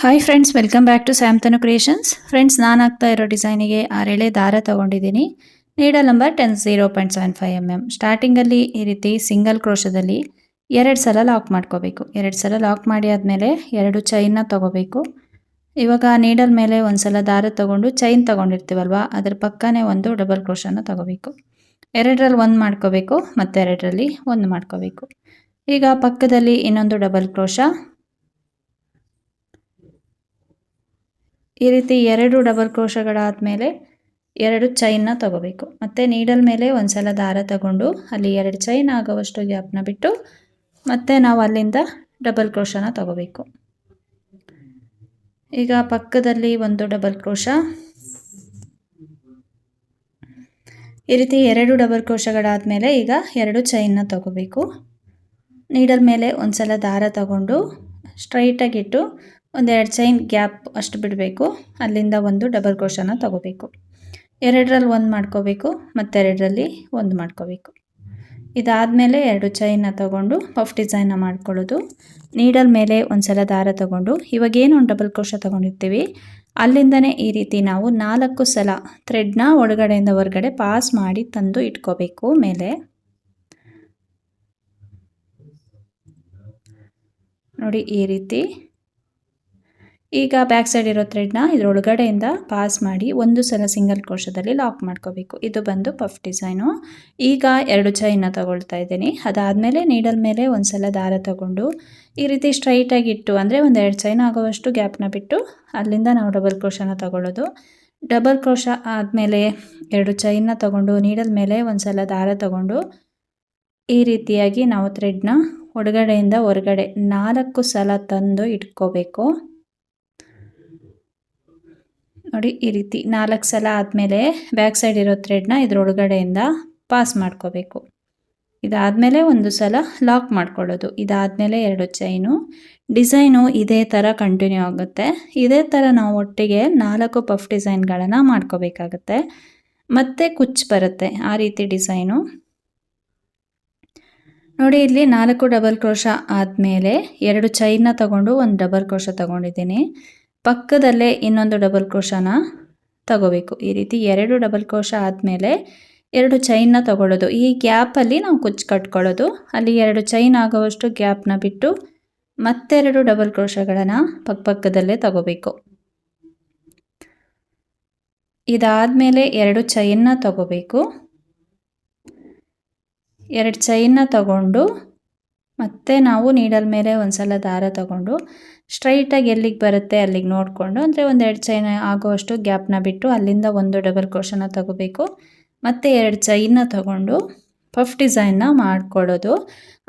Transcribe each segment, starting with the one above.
Hi friends welcome back to Samtanu creations friends ನಾನು ಆಗ್ತಾ ಇರೋ ಡಿಸೈನಿಗೆ ಆರೇಳೆ ದಾರ ತೊಗೊಂಡಿದ್ದೀನಿ. Needle number ten zero point seven five M M ಸ್ಟಾರ್ಟಿಂಗಲ್ಲಿ ಈ ರೀತಿ ಸಿಂಗಲ್ ಕ್ರೋಶದಲ್ಲಿ ಎರಡು ಸಲ ಲಾಕ್ ಮಾಡ್ಕೋಬೇಕು. ಎರಡು ಸಲ ಲಾಕ್ ಮಾಡಿ ಆದಮೇಲೆ ಎರಡು ಚೈನ್ನ ತೊಗೋಬೇಕು. ಇವಾಗ ನೀಡಲ್ ಮೇಲೆ ಒಂದು ಸಲ ದಾರ ತೊಗೊಂಡು ಚೈನ್ ತೊಗೊಂಡಿರ್ತೀವಲ್ವ, ಅದ್ರ ಪಕ್ಕನೇ ಒಂದು ಡಬಲ್ ಕ್ರೋಶನ ತೊಗೋಬೇಕು. ಎರಡರಲ್ಲಿ ಒಂದು ಮಾಡ್ಕೋಬೇಕು ಮತ್ತು ಎರಡರಲ್ಲಿ ಒಂದು ಮಾಡ್ಕೋಬೇಕು. ಈಗ ಪಕ್ಕದಲ್ಲಿ ಇನ್ನೊಂದು ಡಬಲ್ ಕ್ರೋಶ ಈ ರೀತಿ ಎರಡು ಡಬಲ್ ಕ್ರೋಶಗಳಾದಮೇಲೆ ಎರಡು ಚೈನ್ನ ತಗೋಬೇಕು. ಮತ್ತು ನೀಡಲ್ ಮೇಲೆ ಒಂದು ಸಲ ದಾರ ತಗೊಂಡು ಅಲ್ಲಿ ಎರಡು ಚೈನ್ ಆಗೋವಷ್ಟು ಗ್ಯಾಪ್ನ ಬಿಟ್ಟು ಮತ್ತೆ ನಾವು ಅಲ್ಲಿಂದ ಡಬಲ್ ಕ್ರೋಶನ ತಗೋಬೇಕು. ಈಗ ಪಕ್ಕದಲ್ಲಿ ಒಂದು ಡಬಲ್ ಕ್ರೋಶ ಈ ರೀತಿ ಎರಡು ಡಬಲ್ ಕ್ರೋಶಗಳಾದಮೇಲೆ ಈಗ ಎರಡು ಚೈನ್ನ ತಗೋಬೇಕು. ನೀಡಲ್ ಮೇಲೆ ಒಂದು ಸಲ ದಾರ ತಗೊಂಡು ಸ್ಟ್ರೈಟಾಗಿಟ್ಟು ಒಂದೆರಡು ಚೈನ್ ಗ್ಯಾಪ್ ಅಷ್ಟು ಬಿಡಬೇಕು. ಅಲ್ಲಿಂದ ಒಂದು ಡಬಲ್ ಕ್ರೋಶನ ತಗೋಬೇಕು. ಎರಡರಲ್ಲಿ ಒಂದು ಮಾಡ್ಕೋಬೇಕು, ಮತ್ತೆರಡರಲ್ಲಿ ಒಂದು ಮಾಡ್ಕೋಬೇಕು. ಇದಾದಮೇಲೆ ಎರಡು ಚೈನ ತಗೊಂಡು ಪಫ್ ಡಿಸೈನ್ನ ಮಾಡ್ಕೊಳ್ಳೋದು. ನೀಡಲ್ ಮೇಲೆ ಒಂದು ಸಲ ದಾರ ತಗೊಂಡು ಇವಾಗೇನು ಒಂದು ಡಬಲ್ ಕ್ರೋಶ ತೊಗೊಂಡಿರ್ತೀವಿ, ಅಲ್ಲಿಂದನೇ ಈ ರೀತಿ ನಾವು ನಾಲ್ಕು ಸಲ ಥ್ರೆಡ್ನ ಒಳಗಡೆಯಿಂದ ಹೊರಗಡೆ ಪಾಸ್ ಮಾಡಿ ತಂದು ಇಟ್ಕೋಬೇಕು ಮೇಲೆ. ನೋಡಿ ಈ ರೀತಿ. ಈಗ ಬ್ಯಾಕ್ ಸೈಡ್ ಇರೋ ಥ್ರೆಡ್ನ ಇದರೊಳಗಡೆಯಿಂದ ಪಾಸ್ ಮಾಡಿ ಒಂದು ಸಲ ಸಿಂಗಲ್ ಕೋಶದಲ್ಲಿ ಲಾಕ್ ಮಾಡ್ಕೋಬೇಕು. ಇದು ಬಂದು ಪಫ್ ಡಿಸೈನು ಈಗ ಎರಡು ಚೈನ ತಗೊಳ್ತಾ ಇದ್ದೀನಿ. ಅದಾದಮೇಲೆ ನೀಡಲ್ ಮೇಲೆ ಒಂದು ಸಲ ದಾರ ತಗೊಂಡು ಈ ರೀತಿ ಸ್ಟ್ರೈಟಾಗಿ ಇಟ್ಟು, ಅಂದರೆ ಒಂದು ಎರಡು ಚೈನ್ ಆಗೋವಷ್ಟು ಗ್ಯಾಪ್ನ ಬಿಟ್ಟು ಅಲ್ಲಿಂದ ನಾವು ಡಬಲ್ ಕ್ರೋಶನ ತಗೊಳ್ಳೋದು. ಡಬಲ್ ಕ್ರೋಶ ಆದಮೇಲೆ ಎರಡು ಚೈನ ತಗೊಂಡು ನೀಡಲ್ ಮೇಲೆ ಒಂದು ಸಲ ದಾರ ತಗೊಂಡು ಈ ರೀತಿಯಾಗಿ ನಾವು ಥ್ರೆಡ್ನ ಒಳಗಡೆಯಿಂದ ಹೊರಗಡೆ ನಾಲ್ಕು ಸಲ ತಂದು ಇಟ್ಕೋಬೇಕು. ನೋಡಿ, ಈ ರೀತಿ ನಾಲ್ಕು ಸಲ ಆದಮೇಲೆ ಬ್ಯಾಕ್ ಸೈಡ್ ಇರೋ ಥ್ರೆಡ್ನ ಇದ್ರೊಳಗಡೆಯಿಂದ ಪಾಸ್ ಮಾಡ್ಕೋಬೇಕು. ಇದಾದಮೇಲೆ ಒಂದು ಸಲ ಲಾಕ್ ಮಾಡ್ಕೊಳ್ಳೋದು. ಇದಾದಮೇಲೆ ಎರಡು ಚೈನು ಡಿಸೈನು ಇದೇ ಥರ ಕಂಟಿನ್ಯೂ ಆಗುತ್ತೆ. ಇದೇ ಥರ ನಾವು ಒಟ್ಟಿಗೆ ನಾಲ್ಕು ಪಫ್ ಡಿಸೈನ್ಗಳನ್ನು ಮಾಡ್ಕೋಬೇಕಾಗತ್ತೆ. ಮತ್ತೆ ಕುಚ್ ಬರುತ್ತೆ ಆ ರೀತಿ ಡಿಸೈನು ನೋಡಿ, ಇಲ್ಲಿ ನಾಲ್ಕು ಡಬಲ್ ಕ್ರೋಶ ಆದಮೇಲೆ ಎರಡು ಚೈನ್ನ ತಗೊಂಡು ಒಂದು ಡಬಲ್ ಕ್ರೋಶ ತಗೊಂಡಿದ್ದೀನಿ. ಪಕ್ಕದಲ್ಲೇ ಇನ್ನೊಂದು ಡಬಲ್ ಕ್ರೋಶನ ತಗೋಬೇಕು. ಈ ರೀತಿ ಎರಡು ಡಬಲ್ ಕ್ರೋಶ ಆದಮೇಲೆ ಎರಡು ಚೈನ್ನ ತಗೊಳ್ಳೋದು. ಈ ಗ್ಯಾಪಲ್ಲಿ ನಾವು ಕುಚ್ಚು ಕಟ್ಕೊಳ್ಳೋದು. ಅಲ್ಲಿ ಎರಡು ಚೈನ್ ಆಗೋವಷ್ಟು ಗ್ಯಾಪ್ನ ಬಿಟ್ಟು ಮತ್ತೆರಡು ಡಬಲ್ ಕ್ರೋಶಗಳನ್ನು ಪಕ್ಕದಲ್ಲೇ ತಗೋಬೇಕು. ಇದಾದಮೇಲೆ ಎರಡು ಚೈನ್ನ ತಗೋಬೇಕು. ಎರಡು ಚೈನ್ನ ತಗೊಂಡು ಮತ್ತೆ ನಾವು ನೀಡಲ್ ಮೇಲೆ ಒಂದ್ಸಲ ದಾರ ತಗೊಂಡು ಸ್ಟ್ರೈಟಾಗಿ ಎಲ್ಲಿಗೆ ಬರುತ್ತೆ ಅಲ್ಲಿಗೆ ನೋಡಿಕೊಂಡು, ಅಂದರೆ ಒಂದು ಎರಡು ಚೈನ್ ಆಗೋವಷ್ಟು ಗ್ಯಾಪ್ನ ಬಿಟ್ಟು ಅಲ್ಲಿಂದ ಒಂದು ಡಬಲ್ ಕ್ರೋಶನ ತಗೋಬೇಕು. ಮತ್ತು ಎರಡು ಚೈನ್ನ ತಗೊಂಡು ಪಫ್ ಡಿಸೈನ್ನ ಮಾಡಿಕೊಡೋದು.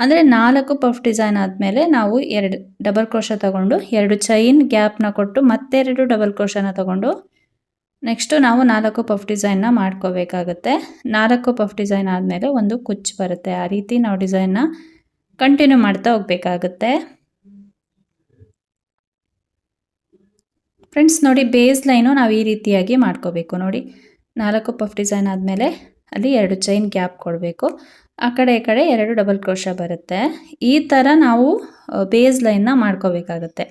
ಅಂದರೆ ನಾಲ್ಕು ಪಫ್ ಡಿಸೈನ್ ಆದಮೇಲೆ ನಾವು ಎರಡು ಡಬಲ್ ಕ್ರೋಶ ತಗೊಂಡು ಎರಡು ಚೈನ್ ಗ್ಯಾಪ್ನ ಕೊಟ್ಟು ಮತ್ತೆರಡು ಡಬಲ್ ಕ್ರೋಶನ ತಗೊಂಡು ನೆಕ್ಸ್ಟು ನಾವು ನಾಲ್ಕು ಪಫ್ ಡಿಸೈನ್ನ ಮಾಡ್ಕೋಬೇಕಾಗುತ್ತೆ. ನಾಲ್ಕು ಪಫ್ ಡಿಸೈನ್ ಆದಮೇಲೆ ಒಂದು ಕುಚ್ಚು ಬರುತ್ತೆ. ಆ ರೀತಿ ನಾವು ಡಿಸೈನ್ನ ಕಂಟಿನ್ಯೂ ಮಾಡ್ತಾ ಹೋಗಬೇಕಾಗುತ್ತೆ. ಫ್ರೆಂಡ್ಸ್ ನೋಡಿ ಬೇಸ್ ಲೈನು ನಾವು ಈ ರೀತಿಯಾಗಿ ಮಾಡ್ಕೋಬೇಕು. ನೋಡಿ, ನಾಲ್ಕು ಪಫ್ ಡಿಸೈನ್ ಆದಮೇಲೆ ಅಲ್ಲಿ ಎರಡು ಚೈನ್ ಗ್ಯಾಪ್ ಕೊಡಬೇಕು. ಆ ಕಡೆ, ಈ ಕಡೆ ಎರಡು ಡಬಲ್ ಕ್ರೋಶ ಬರುತ್ತೆ. ಈ ಥರ ನಾವು ಬೇಸ್ ಲೈನ್ನ ಮಾಡ್ಕೋಬೇಕಾಗುತ್ತೆ.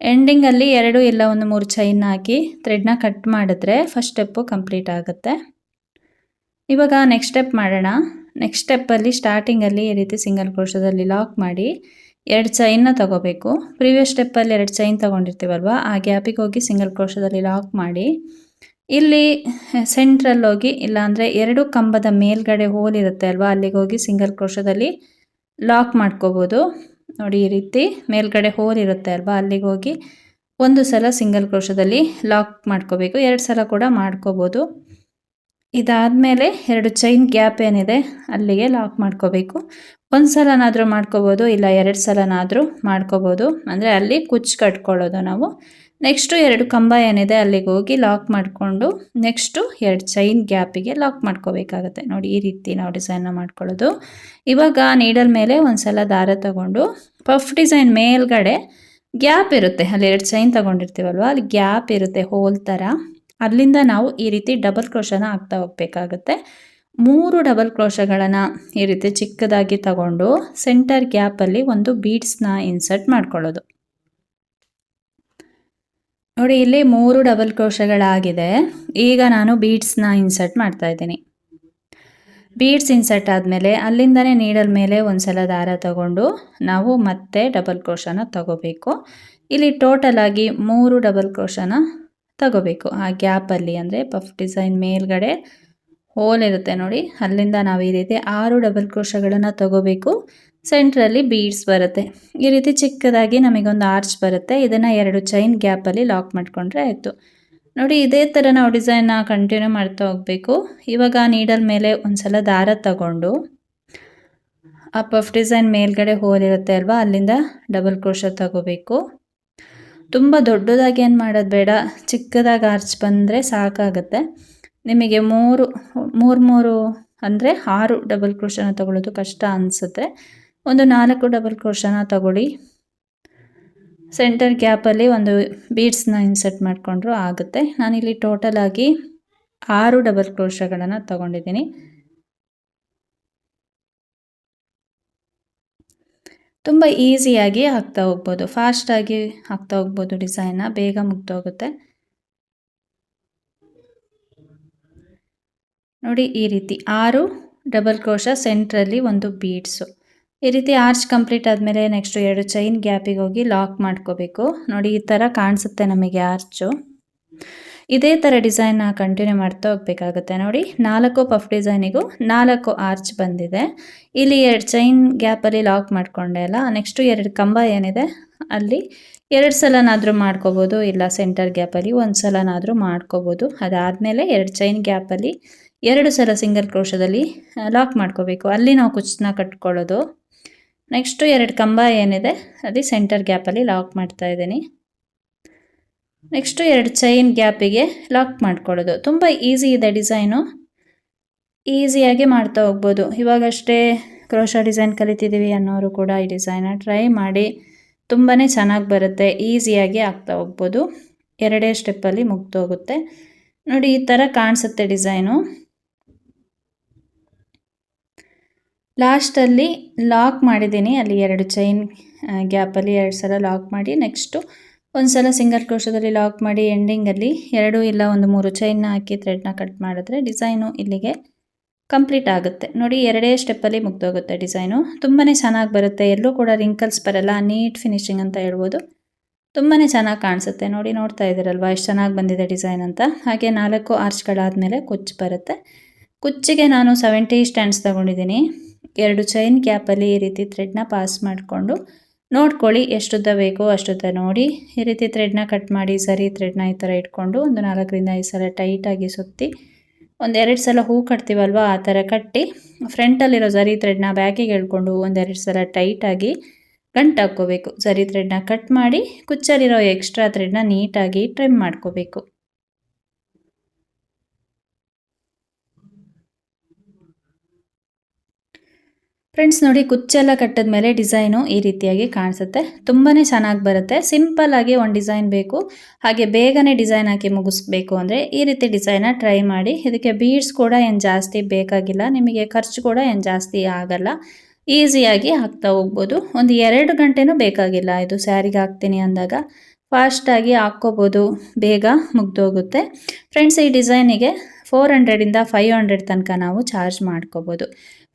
ಎಂಡಿಂಗಲ್ಲಿ ಎರಡು ಇಲ್ಲ ಒಂದು ಮೂರು ಚೈನ್ ಹಾಕಿ ಥ್ರೆಡ್ನ ಕಟ್ ಮಾಡಿದ್ರೆ ಫಸ್ಟ್ ಸ್ಟೆಪ್ಪು ಕಂಪ್ಲೀಟ್ ಆಗುತ್ತೆ. ಇವಾಗ ನೆಕ್ಸ್ಟ್ ಸ್ಟೆಪ್ ಮಾಡೋಣ. ನೆಕ್ಸ್ಟ್ ಸ್ಟೆಪ್ಪಲ್ಲಿ ಸ್ಟಾರ್ಟಿಂಗಲ್ಲಿ ಈ ರೀತಿ ಸಿಂಗಲ್ ಕ್ರೋಶದಲ್ಲಿ ಲಾಕ್ ಮಾಡಿ ಎರಡು ಚೈನ್ನ ತಗೋಬೇಕು. ಪ್ರೀವಿಯಸ್ ಸ್ಟೆಪ್ಪಲ್ಲಿ ಎರಡು ಚೈನ್ ತೊಗೊಂಡಿರ್ತೀವಲ್ವ, ಆ ಗ್ಯಾಪಿಗೆ ಹೋಗಿ ಸಿಂಗಲ್ ಕ್ರೋಶದಲ್ಲಿ ಲಾಕ್ ಮಾಡಿ. ಇಲ್ಲಿ ಸೆಂಟ್ರಲ್ಲಿ ಹೋಗಿ, ಇಲ್ಲಾಂದರೆ ಎರಡು ಕಂಬದ ಮೇಲ್ಗಡೆ ಹೋಲ್ ಇರುತ್ತೆ ಅಲ್ವಾ, ಅಲ್ಲಿಗೆ ಹೋಗಿ ಸಿಂಗಲ್ ಕ್ರೋಶದಲ್ಲಿ ಲಾಕ್ ಮಾಡ್ಕೋಬೋದು. ನೋಡಿ ಈ ರೀತಿ ಮೇಲ್ಗಡೆ ಹೋಲ್ ಇರುತ್ತೆ ಅಲ್ವಾ, ಅಲ್ಲಿಗೆ ಹೋಗಿ ಒಂದು ಸಲ ಸಿಂಗಲ್ ಕ್ರೋಶದಲ್ಲಿ ಲಾಕ್ ಮಾಡ್ಕೋಬೇಕು. ಎರಡು ಸಲ ಕೂಡ ಮಾಡ್ಕೋಬೋದು. ಇದಾದಮೇಲೆ ಎರಡು ಚೈನ್ ಗ್ಯಾಪ್ ಏನಿದೆ, ಅಲ್ಲಿಗೆ ಲಾಕ್ ಮಾಡ್ಕೋಬೇಕು. ಒಂದು ಸಲನಾದರೂ ಮಾಡ್ಕೋಬೋದು, ಇಲ್ಲ ಎರಡು ಸಲನಾದರೂ ಮಾಡ್ಕೋಬೋದು. ಅಂದರೆ ಅಲ್ಲಿ ಕುಚ್ಚು ಕಟ್ಕೊಳ್ಳೋದು ನಾವು. ನೆಕ್ಸ್ಟು ಎರಡು ಕಂಬ ಏನಿದೆ, ಅಲ್ಲಿಗೆ ಹೋಗಿ ಲಾಕ್ ಮಾಡಿಕೊಂಡು ನೆಕ್ಸ್ಟು ಎರಡು ಚೈನ್ ಗ್ಯಾಪಿಗೆ ಲಾಕ್ ಮಾಡ್ಕೋಬೇಕಾಗತ್ತೆ. ನೋಡಿ, ಈ ರೀತಿ ನಾವು ಡಿಸೈನ್ನ ಮಾಡ್ಕೊಳ್ಳೋದು. ಇವಾಗ ನೀಡಲ್ ಮೇಲೆ ಒಂದು ಸಲ ದಾರ ತಗೊಂಡು ಪಫ್ ಡಿಸೈನ್ ಮೇಲ್ಗಡೆ ಗ್ಯಾಪ್ ಇರುತ್ತೆ. ಅಲ್ಲಿ ಎರಡು ಚೈನ್ ತಗೊಂಡಿರ್ತೀವಲ್ವ? ಅಲ್ಲಿ ಗ್ಯಾಪ್ ಇರುತ್ತೆ ಹೋಲ್ ಥರ ಅಲ್ಲಿಂದ ನಾವು ಈ ರೀತಿ ಡಬಲ್ ಕ್ರೋಶನ ಹಾಕ್ತಾ ಹೋಗಬೇಕಾಗುತ್ತೆ. ಮೂರು ಡಬಲ್ ಕ್ರೋಶಗಳನ್ನು ಈ ರೀತಿ ಚಿಕ್ಕದಾಗಿ ತಗೊಂಡು ಸೆಂಟರ್ ಗ್ಯಾಪಲ್ಲಿ ಒಂದು ಬೀಡ್ಸ್ನ ಇನ್ಸರ್ಟ್ ಮಾಡ್ಕೊಳ್ಳೋದು. ನೋಡಿ, ಇಲ್ಲಿ ಮೂರು ಡಬಲ್ ಕ್ರೋಶಗಳಾಗಿದೆ ಈಗ ನಾನು ಬೀಡ್ಸ್ನ ಇನ್ಸರ್ಟ್ ಮಾಡ್ತಾ ಇದ್ದೀನಿ. ಬೀಡ್ಸ್ ಇನ್ಸರ್ಟ್ ಆದಮೇಲೆ ಅಲ್ಲಿಂದನೇ ನೀಡಲ್ ಮೇಲೆ ಒಂದು ಸಲ ದಾರ ತಗೊಂಡು ನಾವು ಮತ್ತೆ ಡಬಲ್ ಕ್ರೋಶನ ತಗೋಬೇಕು. ಇಲ್ಲಿ ಟೋಟಲ್ ಆಗಿ ಮೂರು ಡಬಲ್ ಕ್ರೋಶನ ತಗೋಬೇಕು. ಆ ಗ್ಯಾಪಲ್ಲಿ ಅಂದರೆ ಪಫ್ ಡಿಸೈನ್ ಮೇಲ್ಗಡೆ ಹೋಲ್ ಇರುತ್ತೆ ನೋಡಿ. ಅಲ್ಲಿಂದ ನಾವು ಈ ರೀತಿ ಆರು ಡಬಲ್ ಕ್ರೋಶಗಳನ್ನು ತಗೋಬೇಕು. ಸೆಂಟ್ರಲ್ಲಿ ಬೀಡ್ಸ್ ಬರುತ್ತೆ. ಈ ರೀತಿ ಚಿಕ್ಕದಾಗಿ ನಮಗೊಂದು ಆರ್ಚ್ ಬರುತ್ತೆ. ಇದನ್ನು ಎರಡು ಚೈನ್ ಗ್ಯಾಪಲ್ಲಿ ಲಾಕ್ ಮಾಡಿಕೊಂಡ್ರೆ ಆಯಿತು. ನೋಡಿ, ಇದೇ ಥರ ನಾವು ಡಿಸೈನ್ನ ಕಂಟಿನ್ಯೂ ಮಾಡ್ತಾ ಹೋಗಬೇಕು. ಇವಾಗ ನೀಡಲ್ ಮೇಲೆ ಒಂದು ಸಲ ದಾರ ತಗೊಂಡು ಆ ಪಫ್ ಡಿಸೈನ್ ಮೇಲ್ಗಡೆ ಹೋಲ್ ಇರುತ್ತೆ ಅಲ್ವಾ? ಅಲ್ಲಿಂದ ಡಬಲ್ ಕ್ರೋಶ ತಗೋಬೇಕು. ತುಂಬ ದೊಡ್ಡದಾಗಿ ಏನು ಮಾಡೋದು ಬೇಡ, ಚಿಕ್ಕದಾಗಿ ಆರ್ಚ್ ಬಂದರೆ ಸಾಕಾಗುತ್ತೆ. ನಿಮಗೆ ಮೂರು ಮೂರು ಮೂರು ಅಂದರೆ ಆರು ಡಬಲ್ ಕ್ರೋಶನ ತಗೊಳ್ಳೋದು ಕಷ್ಟ ಅನಿಸುತ್ತೆ. ಒಂದು ನಾಲ್ಕು ಡಬಲ್ ಕ್ರೋಶನ ತಗೊಳ್ಳಿ. ಸೆಂಟರ್ ಗ್ಯಾಪಲ್ಲಿ ಒಂದು ಬೀಡ್ಸ್ನ ಇನ್ಸರ್ಟ್ ಮಾಡಿಕೊಂಡ್ರು ಆಗುತ್ತೆ. ನಾನಿಲ್ಲಿ ಟೋಟಲ್ ಆಗಿ ಆರು ಡಬಲ್ ಕ್ರೋಶಗಳನ್ನು ತಗೊಂಡಿದ್ದೀನಿ. ತುಂಬ ಈಸಿಯಾಗಿ ಹಾಕ್ತಾ ಹೋಗ್ಬೋದು. ಫಾಸ್ಟಾಗಿ ಹಾಕ್ತಾ ಹೋಗ್ಬೋದು ಡಿಸೈನ್ನ ಬೇಗ ಮುಗ್ದೋಗುತ್ತೆ. ನೋಡಿ ಈ ರೀತಿ ಆರು ಡಬಲ್ ಕ್ರೋಶ ಸೆಂಟ್ರಲ್ಲಿ ಒಂದು ಬೀಡ್ಸು. ಈ ರೀತಿ ಆರ್ಚ್ ಕಂಪ್ಲೀಟ್ ಆದಮೇಲೆ ನೆಕ್ಸ್ಟು ಎರಡು ಚೈನ್ ಗ್ಯಾಪಿಗೆ ಹೋಗಿ ಲಾಕ್ ಮಾಡ್ಕೋಬೇಕು. ನೋಡಿ ಈ ಥರ ಕಾಣಿಸುತ್ತೆ ನಮಗೆ ಆರ್ಚು. ಇದೇ ಥರ ಡಿಸೈನ್ನ ಕಂಟಿನ್ಯೂ ಮಾಡ್ತಾ ಹೋಗಬೇಕಾಗುತ್ತೆ ನೋಡಿ. ನಾಲ್ಕು ಪಫ್ ಡಿಸೈನಿಗೂ ನಾಲ್ಕು ಆರ್ಚ್ ಬಂದಿದೆ. ಇಲ್ಲಿ ಎರಡು ಚೈನ್ ಗ್ಯಾಪಲ್ಲಿ ಲಾಕ್ ಮಾಡಿಕೊಂಡೆ ಅಲ್ಲ. ನೆಕ್ಸ್ಟು ಎರಡು ಕಂಬ ಏನಿದೆ? ಅಲ್ಲಿ ಎರಡು ಸಲನಾದರೂ ಮಾಡ್ಕೋಬೋದು, ಇಲ್ಲ ಸೆಂಟರ್ ಗ್ಯಾಪಲ್ಲಿ ಒಂದು ಸಲನಾದರೂ ಮಾಡ್ಕೋಬೋದು. ಅದಾದಮೇಲೆ ಎರಡು ಚೈನ್ ಗ್ಯಾಪಲ್ಲಿ ಎರಡು ಸಲ ಸಿಂಗಲ್ ಕ್ರೋಶದಲ್ಲಿ ಲಾಕ್ ಮಾಡ್ಕೋಬೇಕು. ಅಲ್ಲಿ ನಾವು ಕುಚ್ಚನ್ನ ಕಟ್ಕೊಳ್ಳೋದು. ನೆಕ್ಸ್ಟು ಎರಡು ಕಂಬ ಏನಿದೆ? ಅಲ್ಲಿ ಸೆಂಟರ್ ಗ್ಯಾಪಲ್ಲಿ ಲಾಕ್ ಮಾಡ್ತಾ ಇದ್ದೀನಿ. ನೆಕ್ಸ್ಟು ಎರಡು ಚೈನ್ ಗ್ಯಾಪಿಗೆ ಲಾಕ್ ಮಾಡ್ಕೊಳ್ಳೋದು. ತುಂಬ ಈಸಿ ಇದೆ ಡಿಸೈನು ಈಸಿಯಾಗಿ ಮಾಡ್ತಾ ಹೋಗ್ಬೋದು. ಇವಾಗಷ್ಟೇ ಕ್ರೋಶ ಡಿಸೈನ್ ಕಲಿತಿದ್ದೀವಿ ಅನ್ನೋರು ಕೂಡ ಈ ಡಿಸೈನ ಟ್ರೈ ಮಾಡಿ ತುಂಬಾ ಚೆನ್ನಾಗಿ ಬರುತ್ತೆ. ಈಸಿಯಾಗಿ ಆಗ್ತಾ ಹೋಗ್ಬೋದು. ಎರಡೇ ಸ್ಟೆಪ್ಪಲ್ಲಿ ಮುಗ್ದೋಗುತ್ತೆ ನೋಡಿ, ಈ ಥರ ಕಾಣಿಸುತ್ತೆ ಡಿಸೈನು ಲಾಸ್ಟಲ್ಲಿ ಲಾಕ್ ಮಾಡಿದ್ದೀನಿ. ಅಲ್ಲಿ ಎರಡು ಚೈನ್ ಗ್ಯಾಪಲ್ಲಿ ಎರಡು ಸಲ ಲಾಕ್ ಮಾಡಿ. ನೆಕ್ಸ್ಟು ಒಂದು ಸಲ ಸಿಂಗಲ್ ಕ್ರೋಶದಲ್ಲಿ ಲಾಕ್ ಮಾಡಿ ಎಂಡಿಂಗಲ್ಲಿ ಎರಡು ಇಲ್ಲ ಒಂದು ಮೂರು ಚೈನ್ನ ಹಾಕಿ ಥ್ರೆಡ್ನ ಕಟ್ ಮಾಡಿದ್ರೆ ಡಿಸೈನು ಇಲ್ಲಿಗೆ ಕಂಪ್ಲೀಟ್ ಆಗುತ್ತೆ. ನೋಡಿ, ಎರಡೇ ಸ್ಟೆಪ್ಪಲ್ಲಿ ಮುಗ್ದೋಗುತ್ತೆ ಡಿಸೈನು ತುಂಬಾ ಚೆನ್ನಾಗಿ ಬರುತ್ತೆ. ಎಲ್ಲೂ ಕೂಡ ರಿಂಕಲ್ಸ್ ಬರಲ್ಲ. ನೀಟ್ ಫಿನಿಶಿಂಗ್ ಅಂತ ಹೇಳ್ಬೋದು. ತುಂಬಾ ಚೆನ್ನಾಗಿ ಕಾಣಿಸುತ್ತೆ. ನೋಡಿ, ನೋಡ್ತಾ ಇದ್ದೀರಲ್ವಾ? ಎಷ್ಟು ಚೆನ್ನಾಗಿ ಬಂದಿದೆ ಡಿಸೈನ್ ಅಂತ. ಹಾಗೆ ನಾಲ್ಕು ಆರ್ಚ್ಗಳಾದಮೇಲೆ ಕುಚ್ಚು ಬರುತ್ತೆ. ಕುಚ್ಚಿಗೆ ನಾನು ಸೆವೆಂಟಿ ಸ್ಟ್ಯಾಂಡ್ಸ್ ತಗೊಂಡಿದ್ದೀನಿ. ಎರಡು ಚೈನ್ ಕ್ಯಾಪಲ್ಲಿ ಈ ರೀತಿ ಥ್ರೆಡ್ನ ಪಾಸ್ ಮಾಡಿಕೊಂಡು ನೋಡ್ಕೊಳ್ಳಿ ಎಷ್ಟುದ್ದ ಬೇಕೋ ಅಷ್ಟುದ್ದ ನೋಡಿ. ಈ ರೀತಿ ಥ್ರೆಡ್ನ ಕಟ್ ಮಾಡಿ, ಸರಿ ಥ್ರೆಡ್ನ ಈ ಥರ ಇಟ್ಕೊಂಡು ಒಂದು ನಾಲ್ಕರಿಂದ ಐದು ಸಲ ಟೈಟಾಗಿ ಸುತ್ತಿ ಒಂದೆರಡು ಸಲ ಹೂ ಕಟ್ತೀವಲ್ವ ಆ ಥರ ಕಟ್ಟಿ ಫ್ರಂಟಲ್ಲಿರೋ ಸರಿ ಥ್ರೆಡ್ನ ಬ್ಯಾಕಿಗೆ ಹೇಳ್ಕೊಂಡು ಒಂದೆರಡು ಸಲ ಟೈಟಾಗಿ ಗಂಟು ಹಾಕ್ಕೋಬೇಕು. ಸರಿ ಥ್ರೆಡ್ನ ಕಟ್ ಮಾಡಿ, ಕುಚ್ಚಲ್ಲಿರೋ ಎಕ್ಸ್ಟ್ರಾ ಥ್ರೆಡ್ನ ನೀಟಾಗಿ ಟ್ರಿಮ್ ಮಾಡ್ಕೋಬೇಕು. ಫ್ರೆಂಡ್ಸ್ ನೋಡಿ, ಕುಚ್ಚೆಲ್ಲ ಕಟ್ಟಿದ ಮೇಲೆ ಡಿಸೈನು ಈ ರೀತಿಯಾಗಿ ಕಾಣಿಸುತ್ತೆ. ತುಂಬಾ ಚೆನ್ನಾಗಿ ಬರುತ್ತೆ. ಸಿಂಪಲ್ ಆಗಿ ಒಂದು ಡಿಸೈನ್ ಬೇಕು. ಹಾಗೆ ಬೇಗನೆ ಡಿಸೈನ್ ಹಾಕಿ ಮುಗಿಸ್ಬೇಕು ಅಂದರೆ ಈ ರೀತಿ ಡಿಸೈನ ಟ್ರೈ ಮಾಡಿ. ಇದಕ್ಕೆ ಬೀಡ್ಸ್ ಕೂಡ ಏನು ಜಾಸ್ತಿ ಬೇಕಾಗಿಲ್ಲ. ನಿಮಗೆ ಖರ್ಚು ಕೂಡ ಏನು ಜಾಸ್ತಿ ಆಗಲ್ಲ. ಈಸಿಯಾಗಿ ಹಾಕ್ತಾ ಹೋಗ್ಬೋದು. ಒಂದು ಎರಡು ಗಂಟೆನೂ ಬೇಕಾಗಿಲ್ಲ ಇದು ಸ್ಯಾರಿಗೆ ಹಾಕ್ತೀನಿ ಅಂದಾಗ. ಫಾಸ್ಟಾಗಿ ಹಾಕ್ಕೋಬೋದು. ಬೇಗ ಮುಗ್ದೋಗುತ್ತೆ. ಫ್ರೆಂಡ್ಸ್, ಈ ಡಿಸೈನಿಗೆ ಫೋರ್ ಹಂಡ್ರೆಡಿಂದ ಫೈವ್ ಹಂಡ್ರೆಡ್ ತನಕ ನಾವು ಚಾರ್ಜ್ ಮಾಡ್ಕೋಬೋದು.